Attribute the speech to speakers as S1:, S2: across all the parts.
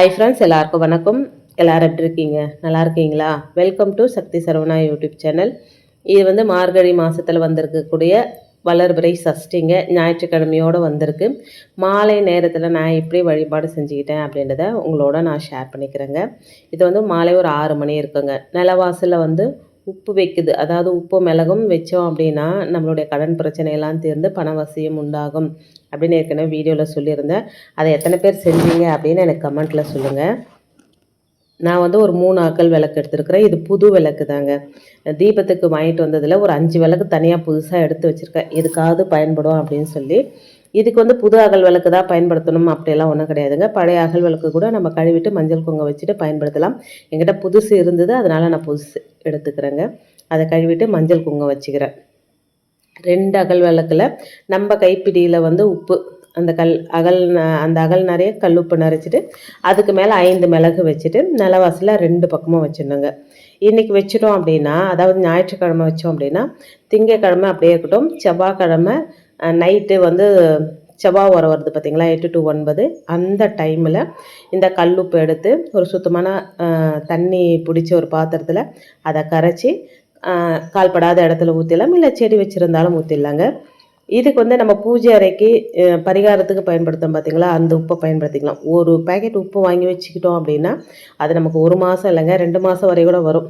S1: hi friends எல்லாருக்கும் வணக்கம் எல்லோரும் எப்படி இருக்கீங்க நல்லா இருக்கீங்களா welcome to Sakthi Saravana YouTube channel இது வந்து மார்கழி மாதத்தில் வந்திருக்கக்கூடிய வளர்பிறை சஷ்டிங்க ஞாயிற்றுக்கிழமையோடு வந்திருக்கு மாலை நேரத்தில் நான் எப்படி வழிபாடு செஞ்சுக்கிட்டேன் அப்படின்றத உங்களோட நான் ஷேர் பண்ணிக்கிறேங்க இது வந்து மாலை ஒரு ஆறு மணி இருக்குங்க நிலவாசலில் வந்து உப்பு வைக்குது அதாவது உப்பு மிளகும் வச்சோம் அப்படின்னா நம்மளுடைய கடன் பிரச்சனையெல்லாம் தீர்ந்து பண வசியம் உண்டாகும் அப்படின்னு ஏற்கனவே வீடியோவில் சொல்லியிருந்தேன் அதை எத்தனை பேர் செஞ்சீங்க அப்படின்னு எனக்கு கமெண்ட்டில் சொல்லுங்கள் நான் வந்து ஒரு மூணு ஆக்கள் விளக்கு எடுத்துருக்குறேன் இது புது விளக்கு தாங்க தீபத்துக்கு வாங்கிட்டு வந்ததில் ஒரு அஞ்சு விளக்கு தனியாக புதுசாக எடுத்து வச்சுருக்கேன் எதுக்காவது பயன்படும் அப்படின்னு சொல்லி இதுக்கு வந்து புது அகல் விளக்கு தான் பயன்படுத்தணும் அப்படியெல்லாம் ஒன்றும் கிடையாதுங்க பழைய அகல் விளக்கு கூட நம்ம கழுவிட்டு மஞ்சள் குங்கம் வச்சுட்டு பயன்படுத்தலாம் எங்கிட்ட புதுசு இருந்தது அதனால் நான் புதுசு எடுத்துக்கிறேங்க அதை கழுவிட்டு மஞ்சள் குங்கம் வச்சுக்கிறேன் ரெண்டு அகல் விளக்கில் நம்ம கைப்பிடியில் வந்து உப்பு அந்த கல் அகல் அந்த அகல் நிறைய கல் உப்பு நிறைச்சிட்டு அதுக்கு மேலே ஐந்து மிளகு வச்சுட்டு நிலவாசில் ரெண்டு பக்கமும் வச்சிடணுங்க இன்றைக்கி வச்சிட்டோம் அப்படின்னா அதாவது ஞாயிற்றுக்கிழமை வச்சோம் அப்படின்னா திங்கக்கிழமை அப்படியே இருக்கட்டும் செவ்வாய்க்கிழமை நைட்டு வந்து செவ்வாய் உரம் வருது பார்த்திங்களா எட்டு டு ஒன்பது அந்த டைமில் இந்த கல்லுப்பு எடுத்து ஒரு சுத்தமான தண்ணி பிடிச்ச ஒரு பாத்திரத்தில் அதை கரைச்சி கால்படாத இடத்துல ஊற்றிடலாம் இல்லை செடி வச்சுருந்தாலும் ஊற்றிடலாங்க இதுக்கு வந்து நம்ம பூஜை அறைக்கு பரிகாரத்துக்கு பயன்படுத்தோம் பார்த்திங்களா அந்த உப்பை பயன்படுத்திக்கலாம் ஒரு பேக்கெட் உப்பு வாங்கி வச்சுக்கிட்டோம் அப்படின்னா அது நமக்கு ஒரு மாதம் இல்லைங்க ரெண்டு மாதம் வரை கூட வரும்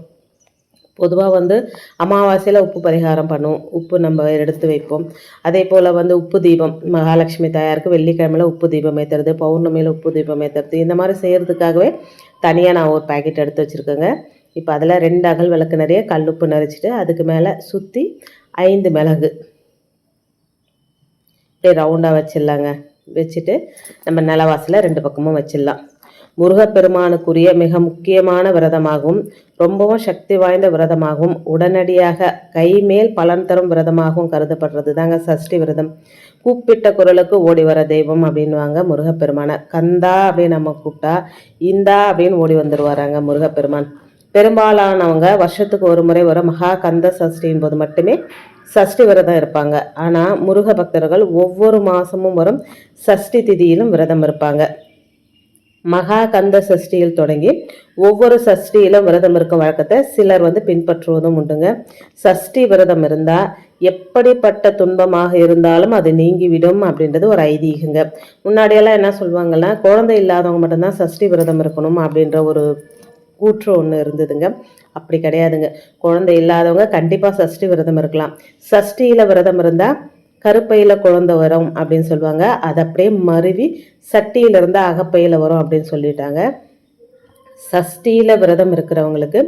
S1: பொதுவாக வந்து அமாவாசையில் உப்பு பரிகாரம் பண்ணுவோம் உப்பு நம்ம எடுத்து வைப்போம் அதே போல் வந்து உப்பு தீபம் மகாலட்சுமி தாயாருக்கு வெள்ளிக்கிழமையில் உப்பு தீபம் ஏற்றுறது பௌர்ணமியில் உப்பு தீபம் ஏற்றுறது இந்த மாதிரி செய்கிறதுக்காகவே தனியாக நான் ஒரு பேக்கெட் எடுத்து வச்சுருக்கேங்க இப்போ அதில் ரெண்டு அகல் விளக்கு நிறைய கல்லுப்பு நரைச்சிட்டு அதுக்கு மேலே சுற்றி ஐந்து மிளகு இப்படி ரவுண்டாக வச்சிடலாங்க வச்சுட்டு நம்ம நிலவாசில் ரெண்டு பக்கமும் வச்சிடலாம் முருகப்பெருமானுக்குரிய மிக முக்கியமான விரதமாகவும் ரொம்பவும் சக்தி வாய்ந்த விரதமாகவும் உடனடியாக கைமேல் பலன் தரும் விரதமாகவும் கருதப்படுறது தாங்க சஷ்டி விரதம் கூப்பிட்ட குரலுக்கு ஓடி வர தெய்வம் அப்படின்வாங்க முருகப்பெருமானை கந்தா அப்படின்னு நம்ம கூப்பிட்டா இந்தா அப்படின்னு ஓடி வந்துடுவாராங்க முருகப்பெருமான் பெரும்பாலானவங்க வருஷத்துக்கு ஒரு முறை வர மகா கந்த சஷ்டியின் போது மட்டுமே சஷ்டி விரதம் இருப்பாங்க ஆனால் முருக பக்தர்கள் ஒவ்வொரு மாதமும் வரும் சஷ்டி திதியிலும் விரதம் இருப்பாங்க மகா கந்த சஷ்டியில் தொடங்கி ஒவ்வொரு சஷ்டியிலும் விரதம் இருக்கும் வழக்கத்தை சிலர் வந்து பின்பற்றுவதும் உண்டுங்க சஷ்டி விரதம் இருந்தால் எப்படிப்பட்ட துன்பமாக இருந்தாலும் அது நீங்கிவிடும் அப்படின்றது ஒரு ஐதீகங்க முன்னாடியெல்லாம் என்ன சொல்லுவாங்கன்னா குழந்தை இல்லாதவங்க மட்டும்தான் சஷ்டி விரதம் இருக்கணும் அப்படின்ற ஒரு கூற்று ஒன்று இருந்ததுங்க அப்படி கிடையாதுங்க குழந்தை இல்லாதவங்க கண்டிப்பாக சஷ்டி விரதம் இருக்கலாம் சஷ்டியில் விரதம் இருந்தால் கருப்பையில் குழந்தை வரும் அப்படின்னு சொல்லுவாங்க அது அப்படியே மருவி சட்டியிலிருந்து அகப்பையில் வரும் அப்படின்னு சொல்லிட்டாங்க சஷ்டியில் விரதம் இருக்கிறவங்களுக்கு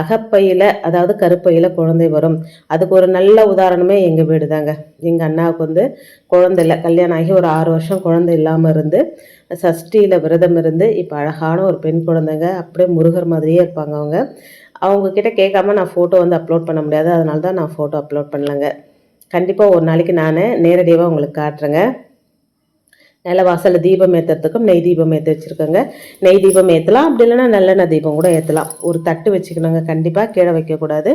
S1: அகப்பையில் அதாவது கருப்பையில் குழந்தை வரும் அதுக்கு ஒரு நல்ல உதாரணமே எங்கள் வீடு தாங்க எங்கள் அண்ணாவுக்கு வந்து குழந்தை இல்லை கல்யாணம் ஆகி ஒரு ஆறு வருஷம் குழந்தை இல்லாமல் இருந்து சஷ்டியில் விரதம் இருந்து இப்போ அழகான ஒரு பெண் குழந்தைங்க அப்படியே முருகர் மாதிரியே இருப்பாங்க அவங்க அவங்கக்கிட்ட கேட்காம நான் ஃபோட்டோ வந்து அப்லோட் பண்ண முடியாது அதனால தான் நான் ஃபோட்டோ அப்லோட் பண்ணலங்க கண்டிப்பாக ஒரு நாளைக்கு நான் நேரடியாக உங்களுக்கு காட்டுறேங்க நில வாசலில் தீபம் ஏற்றுறதுக்கும் நெய் தீபம் ஏற்றி வச்சுருக்கோங்க நெய் தீபம் ஏற்றலாம் அப்படி இல்லைன்னா நல்லெண்ணெய் தீபம் கூட ஏற்றலாம் ஒரு தட்டு வச்சுக்கணுங்க கண்டிப்பாக கீழே வைக்கக்கூடாது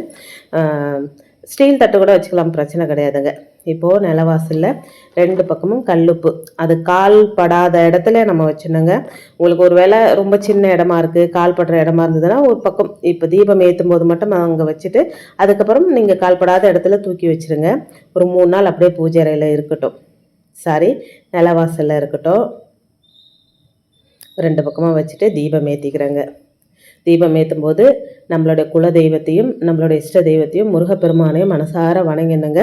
S1: ஸ்டீல் தட்டு கூட வச்சுக்கலாம் பிரச்சனை கிடையாதுங்க இப்போது நிலவாசலில் ரெண்டு பக்கமும் கல்லுப்பு அது கால் படாத இடத்துல நம்ம வச்சுருந்தோங்க உங்களுக்கு ஒரு வேளை ரொம்ப சின்ன இடமா இருக்குது கால் படுற இடமா இருந்ததுன்னா ஒரு பக்கம் இப்போ தீபம் ஏற்றும் போது மட்டும் அங்கே வச்சுட்டு அதுக்கப்புறம் நீங்கள் கால் படாத இடத்துல தூக்கி வச்சுருங்க ஒரு மூணு நாள் அப்படியே பூஜை அறையில் இருக்கட்டும் சாரி நிலவாசலில் இருக்கட்டும் ரெண்டு பக்கமாக வச்சுட்டு தீபம் ஏற்றிக்கிறேங்க தீபம் ஏற்றும் போது நம்மளுடைய குல தெய்வத்தையும் நம்மளுடைய இஷ்ட தெய்வத்தையும் முருகப்பெருமானையும் மனசார வணங்கினுங்க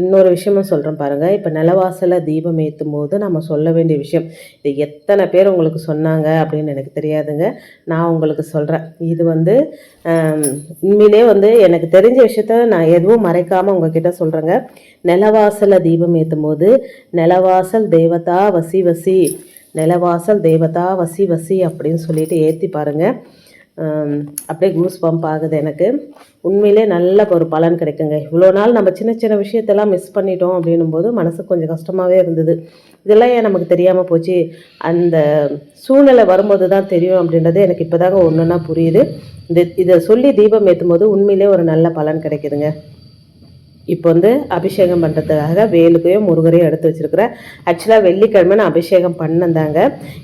S1: இன்னொரு விஷயமும் சொல்கிறேன் பாருங்கள் இப்போ நிலவாசலில் தீபம் ஏற்றும் போது நம்ம சொல்ல வேண்டிய விஷயம் இது எத்தனை பேர் உங்களுக்கு சொன்னாங்க அப்படின்னு எனக்கு தெரியாதுங்க நான் உங்களுக்கு சொல்கிறேன் இது வந்து உண்மையிலே வந்து எனக்கு தெரிஞ்ச விஷயத்த நான் எதுவும் மறைக்காமல் உங்ககிட்ட சொல்கிறேங்க நிலவாசலில் தீபம் ஏற்றும் போது நிலவாசல் தெய்வத்தா வசி வசி நிலவாசல் தெய்வத்தா வசி வசி அப்படின்னு சொல்லிட்டு ஏற்றி பாருங்கள் அப்படியே கூஸ் பம்ப் ஆகுது எனக்கு உண்மையிலே நல்ல ஒரு பலன் கிடைக்குங்க இவ்வளோ நாள் நம்ம சின்ன சின்ன விஷயத்தெல்லாம் மிஸ் பண்ணிட்டோம் அப்படின்னும் போது மனசுக்கு கொஞ்சம் கஷ்டமாகவே இருந்தது இதெல்லாம் ஏன் நமக்கு தெரியாமல் போச்சு அந்த சூழ்நிலை வரும்போது தான் தெரியும் அப்படின்றது எனக்கு இப்போதாங்க ஒன்றுன்னா புரியுது இந்த இதை சொல்லி தீபம் ஏற்றும் போது உண்மையிலே ஒரு நல்ல பலன் கிடைக்குதுங்க இப்போ வந்து அபிஷேகம் பண்ணுறதுக்காக வேலுக்கையும் முருகரையும் எடுத்து வச்சுருக்கிறேன் ஆக்சுவலாக வெள்ளிக்கிழமை நான் அபிஷேகம் பண்ணந்தாங்க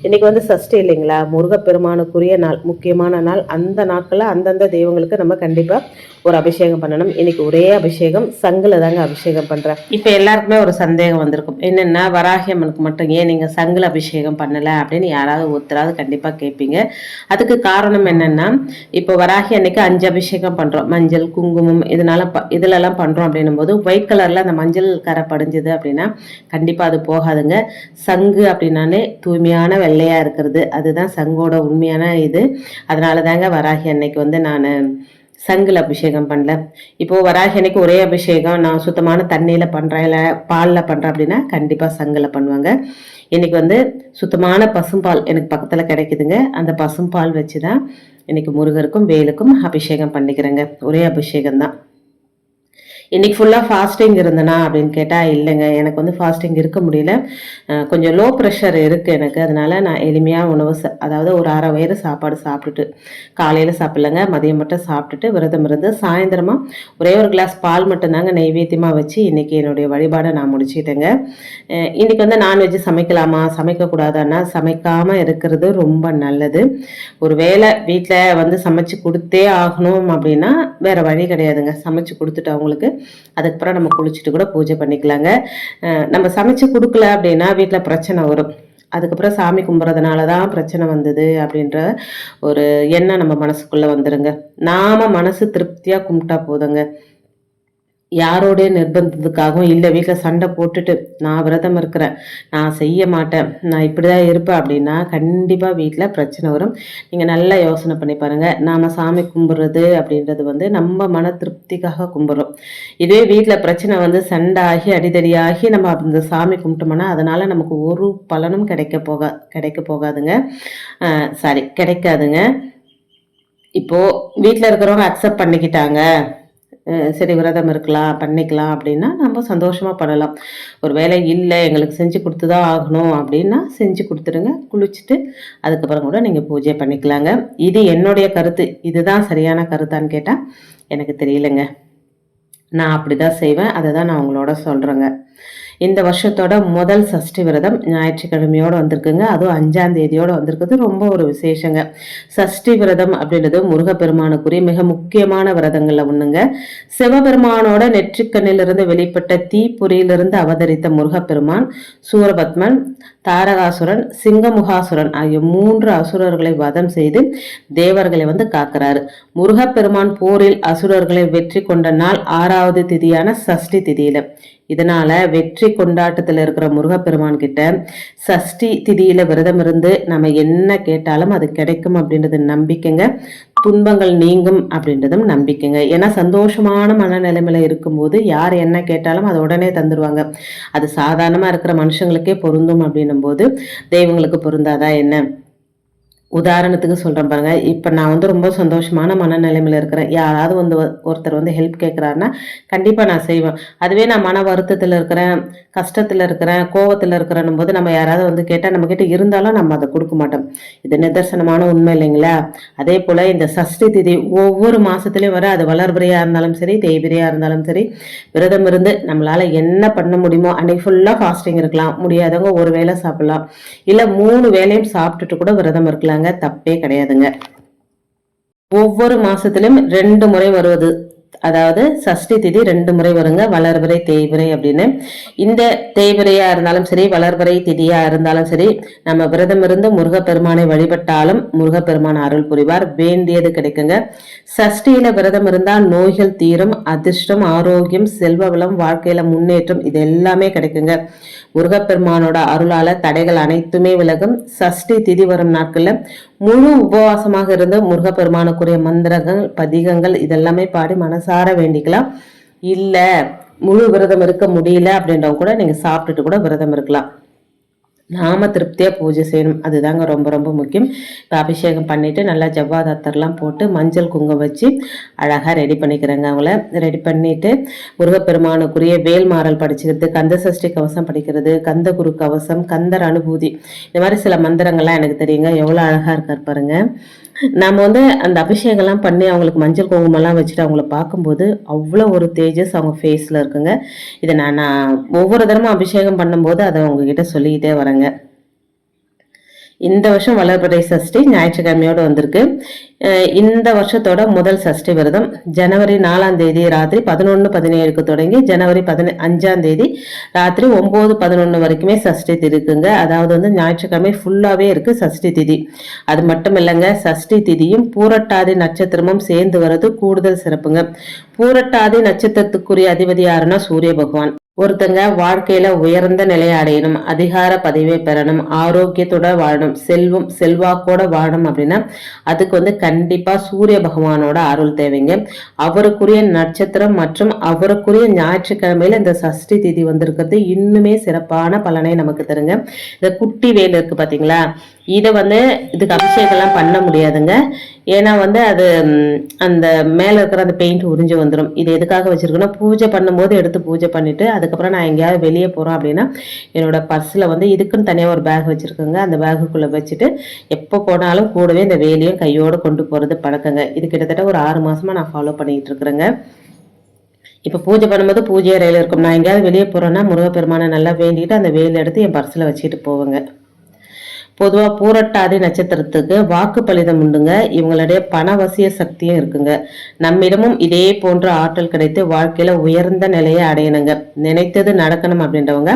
S1: இன்றைக்கி வந்து சஷ்டி இல்லைங்களா முருகப்பெருமானுக்குரிய நாள் முக்கியமான நாள் அந்த நாட்களில் அந்தந்த தெய்வங்களுக்கு நம்ம கண்டிப்பாக ஒரு அபிஷேகம் பண்ணணும் இன்றைக்கி ஒரே அபிஷேகம் சங்கில் தாங்க அபிஷேகம் பண்ணுறேன் இப்போ எல்லாருக்குமே ஒரு சந்தேகம் வந்திருக்கும் என்னென்னா வராகியம்மனுக்கு மட்டும் ஏன் நீங்கள் சங்கில் அபிஷேகம் பண்ணலை அப்படின்னு யாராவது ஒருத்தராவது கண்டிப்பாக கேட்பீங்க அதுக்கு காரணம் என்னென்னா இப்போ வராகி அன்னைக்கு அஞ்சு அபிஷேகம் பண்ணுறோம் மஞ்சள் குங்குமம் இதனால ப இதிலெல்லாம் பண்ணுறோம் அப்படின்னு போது ஒயிட் கலரில் அந்த மஞ்சள் கரை படிஞ்சது அப்படின்னா கண்டிப்பாக அது போகாதுங்க சங்கு அப்படின்னாலே தூய்மையான வெள்ளையாக இருக்கிறது அதுதான் சங்கோட உண்மையான இது அதனால தாங்க வராகி அன்னைக்கு வந்து நான் சங்கில் அபிஷேகம் பண்ணல இப்போது வராகி அன்னைக்கு ஒரே அபிஷேகம் நான் சுத்தமான தண்ணியில் பண்ணுறேன் இல்லை பாலில் பண்ணுறேன் அப்படின்னா கண்டிப்பாக சங்கில் பண்ணுவாங்க இன்றைக்கி வந்து சுத்தமான பசும்பால் எனக்கு பக்கத்தில் கிடைக்குதுங்க அந்த பசும்பால் வச்சு தான் இன்றைக்கி முருகருக்கும் வேலுக்கும் அபிஷேகம் பண்ணிக்கிறேங்க ஒரே அபிஷேகம் தான் இன்னைக்கு ஃபுல்லாக ஃபாஸ்டிங் இருந்தனா அப்படின்னு கேட்டால் இல்லைங்க எனக்கு வந்து ஃபாஸ்டிங் இருக்க முடியல கொஞ்சம் லோ ப்ரெஷர் இருக்குது எனக்கு அதனால் நான் எளிமையாக உணவு அதாவது ஒரு அரை வயிறு சாப்பாடு சாப்பிட்டுட்டு காலையில் சாப்பிட்லங்க மதியம் மட்டும் சாப்பிட்டுட்டு விரதம் இருந்து சாயந்தரமாக ஒரே ஒரு கிளாஸ் பால் மட்டும்தாங்க நைவேத்தியமாக வச்சு இன்றைக்கி என்னுடைய வழிபாடை நான் முடிச்சுட்டேங்க இன்றைக்கி வந்து நான்வெஜ் சமைக்கலாமா சமைக்கக்கூடாதான்னா சமைக்காமல் இருக்கிறது ரொம்ப நல்லது ஒரு வேளை வீட்டில் வந்து சமைச்சு கொடுத்தே ஆகணும் அப்படின்னா வேறு வழி கிடையாதுங்க சமைச்சு கொடுத்துட்டு அவங்களுக்கு அதுக்கப்புறம் நம்ம குளிச்சுட்டு கூட பூஜை பண்ணிக்கலாங்க நம்ம சமைச்சு கொடுக்கல அப்படின்னா வீட்டில் பிரச்சனை வரும் அதுக்கப்புறம் சாமி கும்பிட்றதுனால தான் பிரச்சனை வந்தது அப்படின்ற ஒரு எண்ணம் நம்ம மனசுக்குள்ளே வந்துடுங்க நாம் மனசு திருப்தியாக கும்பிட்டா போதுங்க யாரோடைய நிர்பந்தத்துக்காகவும் இல்லை வீட்டில் சண்டை போட்டுட்டு நான் விரதம் இருக்கிறேன் நான் செய்ய மாட்டேன் நான் இப்படி தான் இருப்பேன் அப்படின்னா கண்டிப்பாக வீட்டில் பிரச்சனை வரும் நீங்கள் நல்லா யோசனை பண்ணி பாருங்கள் நாம் சாமி கும்பிட்றது அப்படின்றது வந்து நம்ம மன திருப்திக்காக கும்பிட்றோம் இதுவே வீட்டில் பிரச்சனை வந்து சண்டை ஆகி அடிதடியாகி நம்ம அந்த சாமி கும்பிட்டோம்னா அதனால் நமக்கு ஒரு பலனும் கிடைக்க போகா கிடைக்க போகாதுங்க சாரி கிடைக்காதுங்க இப்போது வீட்டில் இருக்கிறவங்க அக்செப்ட் பண்ணிக்கிட்டாங்க சரி விரதம் இருக்கலாம் பண்ணிக்கலாம் அப்படின்னா நம்ம சந்தோஷமாக பண்ணலாம் ஒரு வேலை இல்லை எங்களுக்கு செஞ்சு கொடுத்து தான் ஆகணும் அப்படின்னா செஞ்சு கொடுத்துருங்க குளிச்சுட்டு அதுக்கப்புறம் கூட நீங்கள் பூஜை பண்ணிக்கலாங்க இது என்னுடைய கருத்து இதுதான் சரியான கருத்தான்னு கேட்டால் எனக்கு தெரியலங்க நான் அப்படி தான் செய்வேன் அதை தான் நான் உங்களோட சொல்கிறேங்க இந்த வருஷத்தோட முதல் சஷ்டி விரதம் ஞாயிற்றுக்கிழமையோடு வந்திருக்குங்க அதுவும் அஞ்சாம் தேதியோடு வந்திருக்குது ரொம்ப ஒரு விசேஷங்க சஷ்டி விரதம் அப்படின்றது முருகப்பெருமானுக்குரிய மிக முக்கியமான விரதங்களில் ஒன்றுங்க சிவபெருமானோட நெற்றிக்கண்ணிலிருந்து வெளிப்பட்ட தீப்பொறியிலிருந்து அவதரித்த முருகப்பெருமான் சூரபத்மன் தாரகாசுரன் சிங்கமுகாசுரன் ஆகிய மூன்று அசுரர்களை வதம் செய்து தேவர்களை வந்து காக்கிறாரு முருகப்பெருமான் போரில் அசுரர்களை வெற்றி கொண்ட நாள் ஆறாவது திதியான சஷ்டி திதியில இதனால வெற்றி கொண்டாட்டத்தில் இருக்கிற முருகப்பெருமான் கிட்ட சஷ்டி திதியில விரதம் இருந்து நம்ம என்ன கேட்டாலும் அது கிடைக்கும் அப்படின்றது நம்பிக்கைங்க துன்பங்கள் நீங்கும் அப்படின்றதும் நம்பிக்கைங்க ஏன்னா சந்தோஷமான மனநிலைமையில இருக்கும்போது யார் என்ன கேட்டாலும் அதை உடனே தந்துடுவாங்க அது சாதாரணமாக இருக்கிற மனுஷங்களுக்கே பொருந்தும் அப்படின்னும் போது தெய்வங்களுக்கு பொருந்தாதா என்ன உதாரணத்துக்கு சொல்கிறேன் பாருங்கள் இப்போ நான் வந்து ரொம்ப சந்தோஷமான மனநிலைமையில் இருக்கிறேன் யாராவது வந்து ஒருத்தர் வந்து ஹெல்ப் கேட்குறாருன்னா கண்டிப்பாக நான் செய்வேன் அதுவே நான் மன வருத்தத்தில் இருக்கிறேன் கஷ்டத்தில் இருக்கிறேன் கோவத்தில் இருக்கிறேன்னும் போது நம்ம யாராவது வந்து கேட்டால் நம்மக்கிட்ட இருந்தாலும் நம்ம அதை கொடுக்க மாட்டோம் இது நிதர்சனமான உண்மை இல்லைங்களா அதே போல் இந்த சஷ்டி திதி ஒவ்வொரு மாதத்துலேயும் வர அது வளர்பிறையாக இருந்தாலும் சரி தேய்பிரியாக இருந்தாலும் சரி விரதம் இருந்து நம்மளால் என்ன பண்ண முடியுமோ அன்னைக்கு ஃபுல்லாக ஃபாஸ்டிங் இருக்கலாம் முடியாதவங்க ஒரு வேளை சாப்பிட்லாம் இல்லை மூணு வேலையும் சாப்பிட்டுட்டு கூட விரதம் இருக்கலாம் தப்பே கிடையாதுங்க ஒவ்வொரு மாசத்திலும் ரெண்டு முறை வருவது அதாவது சஷ்டி திதி ரெண்டு முறை வருங்க வளர்பிறை தேய்பிறை அப்படின்னு இந்த தேய்பிறையா இருந்தாலும் சரி வளர்பிறை திதியா இருந்தாலும் சரி நம்ம விரதம் இருந்து முருகப்பெருமானை வழிபட்டாலும் முருகப்பெருமான் அருள் புரிவார் வேண்டியது கிடைக்குங்க சஷ்டியில விரதம் இருந்தால் நோய்கள் தீரும் அதிர்ஷ்டம் ஆரோக்கியம் செல்வ வளம் வாழ்க்கையில முன்னேற்றம் இது எல்லாமே கிடைக்குங்க முருகப்பெருமானோட அருளால தடைகள் அனைத்துமே விலகும் சஷ்டி திதி வரும் நாட்கள்ல முழு உபவாசமாக இருந்த முருகப்பெருமானுக்குரிய மந்திரங்கள் பதிகங்கள் இதெல்லாமே பாடி மனசார வேண்டிக்கலாம் இல்லை முழு விரதம் இருக்க முடியல அப்படின்றவங்க கூட நீங்கள் சாப்பிட்டுட்டு கூட விரதம் இருக்கலாம் நாம திருப்தியாக பூஜை செய்யணும் அதுதாங்க ரொம்ப ரொம்ப முக்கியம் இப்போ அபிஷேகம் பண்ணிவிட்டு நல்லா ஜவ்வாதாத்தர்லாம் போட்டு மஞ்சள் குங்குமம் வச்சு அழகாக ரெடி பண்ணிக்கிறேங்க அவங்கள ரெடி பண்ணிவிட்டு முருகப்பெருமானுக்குரிய வேல்மாறல் படிச்சுக்கிறது கந்த சஷ்டி கவசம் படிக்கிறது கந்த குரு கவசம் கந்தர் அனுபூதி இந்த மாதிரி சில மந்திரங்கள்லாம் எனக்கு தெரியுங்க எவ்வளோ அழகாக இருக்கார் பாருங்கள் நம்ம வந்து அந்த அபிஷேகம்லாம் பண்ணி அவங்களுக்கு மஞ்சள் குங்குமம்லாம் வச்சுட்டு அவங்கள பார்க்கும்போது அவ்வளோ ஒரு தேஜஸ் அவங்க ஃபேஸில் இருக்குங்க இதை நான் நான் ஒவ்வொரு தடமும் அபிஷேகம் பண்ணும்போது அதை அவங்கக்கிட்ட சொல்லிக்கிட்டே வரேங்க இந்த வருஷம் வளர்பிறை சஷ்டி ஞாயிற்றுக்கிழமையோடு வந்திருக்கு இந்த வருஷத்தோட முதல் சஷ்டி விரதம் ஜனவரி நாலாம் தேதி ராத்திரி பதினொன்று பதினேழுக்கு தொடங்கி ஜனவரி பதின அஞ்சாம் தேதி ராத்திரி ஒம்பது பதினொன்று வரைக்குமே சஷ்டி இருக்குங்க அதாவது வந்து ஞாயிற்றுக்கிழமை ஃபுல்லாகவே இருக்குது சஷ்டி திதி அது மட்டும் இல்லைங்க சஷ்டி திதியும் பூரட்டாதி நட்சத்திரமும் சேர்ந்து வர்றது கூடுதல் சிறப்புங்க பூரட்டாதி நட்சத்திரத்துக்குரிய அதிபதி யாருன்னா சூரிய பகவான் ஒருத்தங்க வாழ்க்கையில உயர்ந்த நிலையை அடையணும் அதிகார பதவியை பெறணும் ஆரோக்கியத்தோட வாழணும் செல்வம் செல்வாக்கோட வாழணும் அப்படின்னா அதுக்கு வந்து கண்டிப்பா சூரிய பகவானோட அருள் தேவைங்க அவருக்குரிய நட்சத்திரம் மற்றும் அவருக்குரிய ஞாயிற்றுக்கிழமையில இந்த சஷ்டி திதி வந்திருக்கிறது இன்னுமே சிறப்பான பலனை நமக்கு தருங்க இந்த குட்டி வேல் இருக்கு பாத்தீங்களா இதை வந்து இதுக்கு அபிஷேகம்லாம் பண்ண முடியாதுங்க ஏன்னா வந்து அது அந்த மேலே இருக்கிற அந்த பெயிண்ட் உறிஞ்சு வந்துடும் இது எதுக்காக வச்சுருக்குன்னா பூஜை பண்ணும்போது எடுத்து பூஜை பண்ணிவிட்டு அதுக்கப்புறம் நான் எங்கேயாவது வெளியே போகிறோம் அப்படின்னா என்னோடய பர்ஸில் வந்து இதுக்குன்னு தனியாக ஒரு பேக் வச்சுருக்கோங்க அந்த பேகுக்குள்ளே வச்சுட்டு எப்போ போனாலும் கூடவே இந்த வேலையும் கையோடு கொண்டு போகிறது பழக்கங்க இது கிட்டத்தட்ட ஒரு ஆறு மாதமாக நான் ஃபாலோ பண்ணிகிட்டு இருக்கிறேங்க இப்போ பூஜை பண்ணும்போது பூஜை அறையில் இருக்கும் நான் எங்கேயாவது வெளியே போகிறேன்னா முருகப்பெருமானை நல்லா வேண்டிட்டு அந்த வேலை எடுத்து என் பர்ஸில் வச்சுட்டு போவேங்க பொதுவாக பூரட்டாதி நட்சத்திரத்துக்கு வாக்கு பலிதம் உண்டுங்க இவங்களுடைய பணவசிய சக்தியும் இருக்குங்க நம்மிடமும் இதே போன்ற ஆற்றல் கிடைத்து வாழ்க்கையில் உயர்ந்த நிலையை அடையணுங்க நினைத்தது நடக்கணும் அப்படின்றவங்க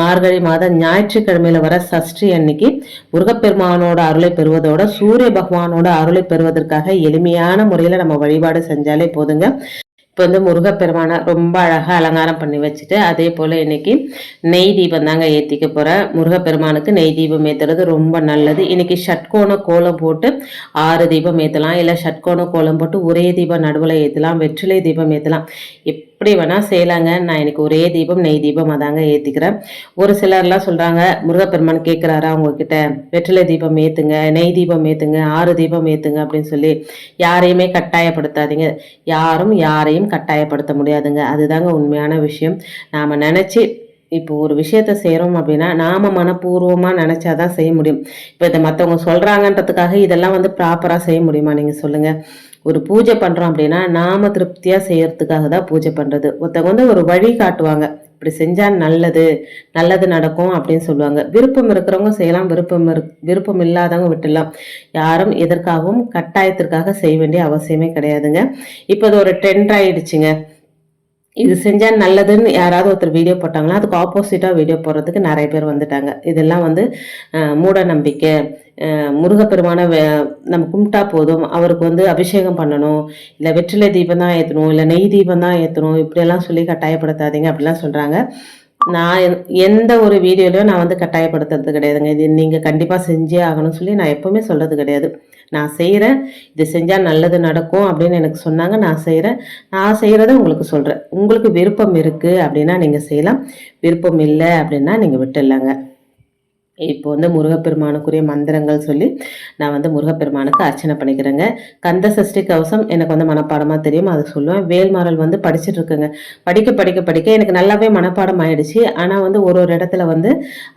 S1: மார்கழி மாதம் ஞாயிற்றுக்கிழமையில வர சஷ்டி அன்னைக்கு முருகப்பெருமானோட அருளை பெறுவதோட சூரிய பகவானோட அருளை பெறுவதற்காக எளிமையான முறையில் நம்ம வழிபாடு செஞ்சாலே போதுங்க இப்போ வந்து முருகப்பெருமானை ரொம்ப அழகாக அலங்காரம் பண்ணி வச்சுட்டு அதே போல் இன்றைக்கி நெய் தீபம் தாங்க ஏற்றிக்க போகிறேன் முருகப்பெருமானுக்கு நெய் தீபம் ஏற்றுறது ரொம்ப நல்லது இன்றைக்கி ஷட்கோண கோலம் போட்டு ஆறு தீபம் ஏற்றலாம் இல்லை ஷட்கோண கோலம் போட்டு ஒரே தீபம் நடுவில் ஏற்றலாம் வெற்றிலை தீபம் ஏற்றலாம் எப் எப்படி வேணால் செய்யலாங்க நான் எனக்கு ஒரே தீபம் நெய் தீபம் அதாங்க ஏற்றிக்கிறேன் ஒரு சிலர்லாம் சொல்கிறாங்க முருகப்பெருமான் கேட்குறாரா அவங்கக்கிட்ட வெற்றிலை தீபம் ஏற்றுங்க நெய் தீபம் ஏற்றுங்க ஆறு தீபம் ஏற்றுங்க அப்படின்னு சொல்லி யாரையுமே கட்டாயப்படுத்தாதீங்க யாரும் யாரையும் கட்டாயப்படுத்த முடியாதுங்க அதுதாங்க உண்மையான விஷயம் நாம் நினச்சி இப்போ ஒரு விஷயத்த செய்கிறோம் அப்படின்னா நாம் மனப்பூர்வமாக நினச்சா தான் செய்ய முடியும் இப்போ இதை மற்றவங்க சொல்கிறாங்கன்றதுக்காக இதெல்லாம் வந்து ப்ராப்பராக செய்ய முடியுமா நீங்கள் சொல்லுங்கள் ஒரு பூஜை பண்ணுறோம் அப்படின்னா நாம திருப்தியாக செய்கிறதுக்காக தான் பூஜை பண்ணுறது ஒருத்தவங்க வந்து ஒரு வழி காட்டுவாங்க இப்படி செஞ்சால் நல்லது நல்லது நடக்கும் அப்படின்னு சொல்லுவாங்க விருப்பம் இருக்கிறவங்க செய்யலாம் விருப்பம் இரு விருப்பம் இல்லாதவங்க விட்டுலாம் யாரும் எதற்காகவும் கட்டாயத்திற்காக செய்ய வேண்டிய அவசியமே கிடையாதுங்க இப்போ அது ஒரு ட்ரெண்ட் ஆயிடுச்சுங்க இது செஞ்சால் நல்லதுன்னு யாராவது ஒருத்தர் வீடியோ போட்டாங்கன்னா அதுக்கு ஆப்போசிட்டாக வீடியோ போடுறதுக்கு நிறைய பேர் வந்துட்டாங்க இதெல்லாம் வந்து மூட நம்பிக்கை முருகப்பெருமான நம்ம கும்பிட்டா போதும் அவருக்கு வந்து அபிஷேகம் பண்ணணும் இல்லை வெற்றிலை தீபம் தான் ஏற்றணும் இல்லை நெய் தீபம் தான் ஏற்றணும் இப்படியெல்லாம் சொல்லி கட்டாயப்படுத்தாதீங்க அப்படிலாம் சொல்கிறாங்க நான் எந்த ஒரு வீடியோலையும் நான் வந்து கட்டாயப்படுத்துறது கிடையாதுங்க இது நீங்கள் கண்டிப்பாக செஞ்சே ஆகணும்னு சொல்லி நான் எப்போவுமே சொல்கிறது கிடையாது நான் செய்கிறேன் இது செஞ்சால் நல்லது நடக்கும் அப்படின்னு எனக்கு சொன்னாங்க நான் செய்கிறேன் நான் செய்கிறத உங்களுக்கு சொல்கிறேன் உங்களுக்கு விருப்பம் இருக்குது அப்படின்னா நீங்கள் செய்யலாம் விருப்பம் இல்லை அப்படின்னா நீங்கள் விட்டுடலாங்க இப்போ வந்து முருகப்பெருமானுக்குரிய மந்திரங்கள் சொல்லி நான் வந்து முருகப்பெருமானுக்கு அர்ச்சனை பண்ணிக்கிறேங்க கந்த சஷ்டி கவசம் எனக்கு வந்து மனப்பாடமாக தெரியும் அதை சொல்லுவேன் வேல்மாரல் வந்து படிச்சுட்டு இருக்குங்க படிக்க படிக்க படிக்க எனக்கு நல்லாவே மனப்பாடம் ஆயிடுச்சு ஆனால் வந்து ஒரு ஒரு இடத்துல வந்து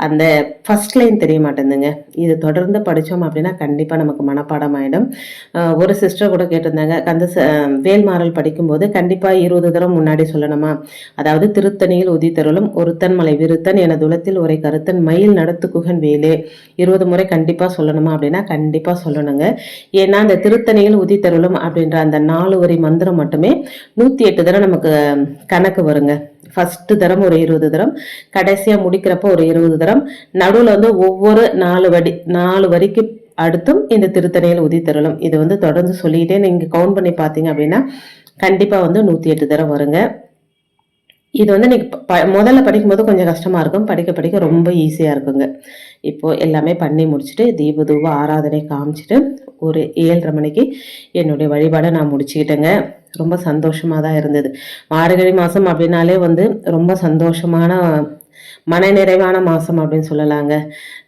S1: அந்த ஃபர்ஸ்ட் லைன் தெரிய மாட்டேங்குதுங்க இது தொடர்ந்து படித்தோம் அப்படின்னா கண்டிப்பாக நமக்கு மனப்பாடம் ஆகிடும் ஒரு சிஸ்டர் கூட கேட்டிருந்தாங்க கந்த வேல்மாரல் படிக்கும்போது கண்டிப்பாக இருபது தரம் முன்னாடி சொல்லணுமா அதாவது திருத்தணியில் உதித்தருளும் ஒருத்தன் மலை விருத்தன் என துளத்தில் ஒரே கருத்தன் மயில் நடத்துக்குக முருகன் வேலு இருபது முறை கண்டிப்பாக சொல்லணுமா அப்படின்னா கண்டிப்பாக சொல்லணுங்க ஏன்னா அந்த திருத்தணியில் உதி அப்படின்ற அந்த நாலு வரி மந்திரம் மட்டுமே நூற்றி எட்டு தடவை நமக்கு கணக்கு வருங்க ஃபஸ்ட்டு தரம் ஒரு இருபது தரம் கடைசியாக முடிக்கிறப்போ ஒரு இருபது தரம் நடுவில் வந்து ஒவ்வொரு நாலு வடி நாலு வரிக்கு அடுத்தும் இந்த திருத்தணியில் உதி தருளம் இது வந்து தொடர்ந்து சொல்லிக்கிட்டே நீங்கள் கவுண்ட் பண்ணி பார்த்தீங்க அப்படின்னா கண்டிப்பாக வந்து நூற்றி எட்டு தரம் வருங்க இது வந்து ப முதல்ல படிக்கும்போது கொஞ்சம் கஷ்டமாக இருக்கும் படிக்க படிக்க ரொம்ப ஈஸியாக இருக்குங்க இப்போது எல்லாமே பண்ணி முடிச்சுட்டு தூப ஆராதனை காமிச்சிட்டு ஒரு ஏழரை மணிக்கு என்னுடைய வழிபாடை நான் முடிச்சுக்கிட்டேங்க ரொம்ப சந்தோஷமாக தான் இருந்தது மார்கழி மாதம் அப்படின்னாலே வந்து ரொம்ப சந்தோஷமான மனநிறைவான மாதம் அப்படின்னு சொல்லலாங்க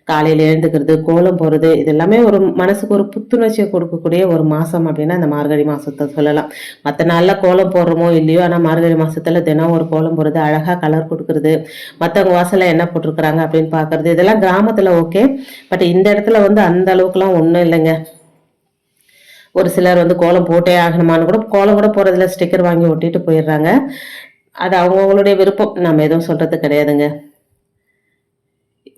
S1: காலையில் எழுந்துக்கிறது கோலம் போறது இது எல்லாமே ஒரு மனசுக்கு ஒரு புத்துணர்ச்சியை கொடுக்கக்கூடிய ஒரு மாதம் அப்படின்னா அந்த மார்கழி மாதத்தை சொல்லலாம் மற்ற நாளில் கோலம் போடுறோமோ இல்லையோ ஆனால் மார்கழி மாசத்துல தினம் ஒரு கோலம் போடுறது அழகாக கலர் கொடுக்குறது மற்றவங்க வாசலில் என்ன போட்டிருக்கிறாங்க அப்படின்னு பார்க்குறது இதெல்லாம் கிராமத்தில் ஓகே பட் இந்த இடத்துல வந்து அந்த அளவுக்குலாம் ஒன்றும் இல்லைங்க ஒரு சிலர் வந்து கோலம் போட்டே ஆகணுமான்னு கூட கோலம் கூட போகிறதுல ஸ்டிக்கர் வாங்கி ஒட்டிட்டு போயிடுறாங்க அது அவங்கவுங்களுடைய விருப்பம் நம்ம எதுவும் சொல்கிறது கிடையாதுங்க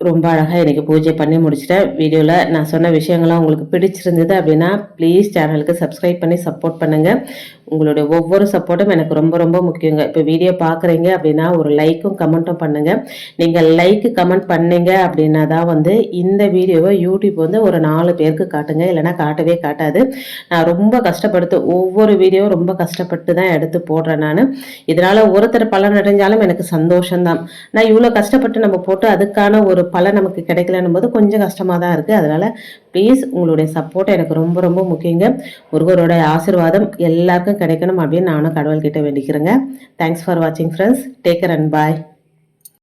S1: ரொம்ப அழகாக இன்றைக்கி பூஜை பண்ணி முடிச்சிட்டேன் வீடியோவில் நான் சொன்ன விஷயங்கள்லாம் உங்களுக்கு பிடிச்சிருந்தது அப்படின்னா ப்ளீஸ் சேனலுக்கு சப்ஸ்கிரைப் பண்ணி சப்போர்ட் பண்ணுங்கள் உங்களுடைய ஒவ்வொரு சப்போர்ட்டும் எனக்கு ரொம்ப ரொம்ப முக்கியங்க இப்போ வீடியோ பார்க்குறீங்க அப்படின்னா ஒரு லைக்கும் கமெண்ட்டும் பண்ணுங்கள் நீங்கள் லைக்கு கமெண்ட் பண்ணீங்க அப்படின்னா தான் வந்து இந்த வீடியோவை யூடியூப் வந்து ஒரு நாலு பேருக்கு காட்டுங்க இல்லைனா காட்டவே காட்டாது நான் ரொம்ப கஷ்டப்படுத்து ஒவ்வொரு வீடியோவும் ரொம்ப கஷ்டப்பட்டு தான் எடுத்து போடுறேன் நான் இதனால் ஒருத்தர் பலன் அடைஞ்சாலும் எனக்கு சந்தோஷம்தான் நான் இவ்வளோ கஷ்டப்பட்டு நம்ம போட்டு அதுக்கான ஒரு பலன் நமக்கு கிடைக்கலன்னும் போது கொஞ்சம் கஷ்டமாக தான் இருக்குது அதனால் ப்ளீஸ் உங்களுடைய சப்போர்ட் எனக்கு ரொம்ப ரொம்ப முக்கியங்க முருகருடைய ஆசிர்வாதம் எல்லாருக்கும் கிடைக்கணும் அப்படின்னு நானும் கடவுள்கிட்ட வேண்டிக்கிறேங்க தேங்க்ஸ் ஃபார் வாட்சிங் ஃப்ரெண்ட்ஸ் டேக் அண்ட் பாய்